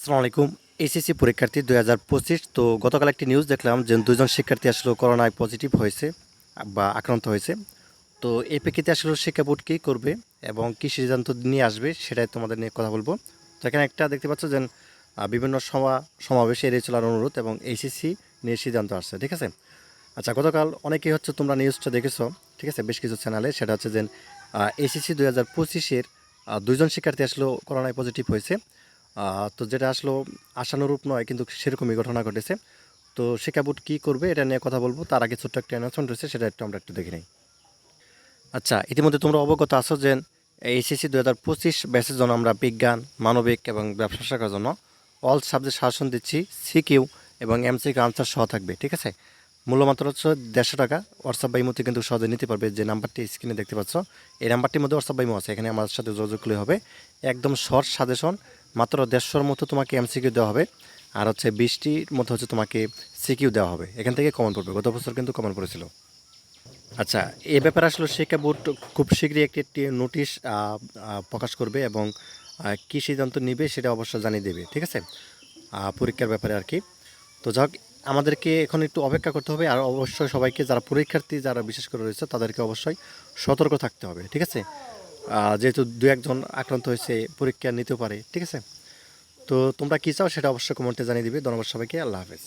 আসসালামু আলাইকুম। এইচএসসি পরীক্ষার্থী দুই হাজার পঁচিশ, তো গতকাল একটি নিউজ দেখলাম যে দুজন শিক্ষার্থী আসলে করোনায় পজিটিভ হয়েছে বা আক্রান্ত হয়েছে। তো এই প্রেক্ষিতে আসলে শিক্ষা বোর্ড কী করবে এবং কী সিদ্ধান্ত নিয়ে আসবে সেটাই তোমাদের নিয়ে কথা বলব। তো এখানে একটা দেখতে পাচ্ছ যে বিভিন্ন সমা, সমাবেশে এড়িয়ে চলার অনুরোধ এবং এইচএসসি নিয়ে সিদ্ধান্ত আসছে, ঠিক আছে? আচ্ছা গতকাল অনেকেই হচ্ছে তোমরা নিউজটা দেখেছ, ঠিক আছে? বেশ কিছু চ্যানেলে সেটা হচ্ছে যে এসএসসি দুই হাজার পঁচিশের দুইজন শিক্ষার্থী আসলে করোনায় পজিটিভ হয়েছে। তো যেটা আসলো আশানুরূপ নয়, কিন্তু সেরকমই ঘটনা ঘটেছে। তো শিক্ষা বোর্ড কী করবে এটা নিয়ে কথা বলব, তার আগে ছোট্ট একটা অ্যানাউন্সমেন্ট রয়েছে, সেটা একটু আমরা একটু দেখে নিই। আচ্ছা ইতিমধ্যে তোমরা অবগত আছো যে এইচএসসি দু হাজার পঁচিশ ব্যাচের জন্য আমরা বিজ্ঞান, মানবিক এবং ব্যবসা শাখার জন্য অল সাবজেক্ট শাসন দিচ্ছি সিকিউ এবং এমসিকিউ আনসার সহ থাকবে, ঠিক আছে? মূল্যমাত্র হচ্ছে দেড়শো টাকা। হোয়াটসঅ্যাপ বাইমতে কিন্তু সহজে নিতে পারবে যে নাম্বারটি স্ক্রিনে দেখতে পাচ্ছ। এই নাম্বারটির মধ্যে হোয়াটসঅ্যাপ বাইমো আছে, এখানে আমার সাথে যোগাযোগ করলে হবে। একদম শর্ট সাজেশন মাত্র দেড়শোর মতো তোমাকে এমসিকিউ দেওয়া হবে, আর হচ্ছে বিশটির মতো হচ্ছে তোমাকে সিকিউ দেওয়া হবে। এখান থেকে কমন পড়বে। গত বছর কিন্তু কমন পড়েছিল। আচ্ছা এ ব্যাপারে আসলে শিক্ষা বোর্ড খুব শীঘ্রই একটি একটি নোটিশ প্রকাশ করবে এবং কী সিদ্ধান্ত নেবে সেটা অবশ্য জানিয়ে দেবে, ঠিক আছে? পরীক্ষার ব্যাপারে আর কি। তো যাক, আমাদেরকে এখন একটু অপেক্ষা করতে হবে, আর অবশ্যই সবাইকে যারা পরীক্ষার্থী যারা বিশেষ করে রয়েছে, তাদেরকে অবশ্যই সতর্ক থাকতে হবে, ঠিক আছে? যেহেতু দু একজন আক্রান্ত হয়েছে, পরীক্ষা নিতে পারে, ঠিক আছে? তো তোমরা কী চাও সেটা অবশ্যই কমেন্টে জানিয়ে দিবে। ধন্যবাদ সবাইকে, আল্লাহ হাফেজ।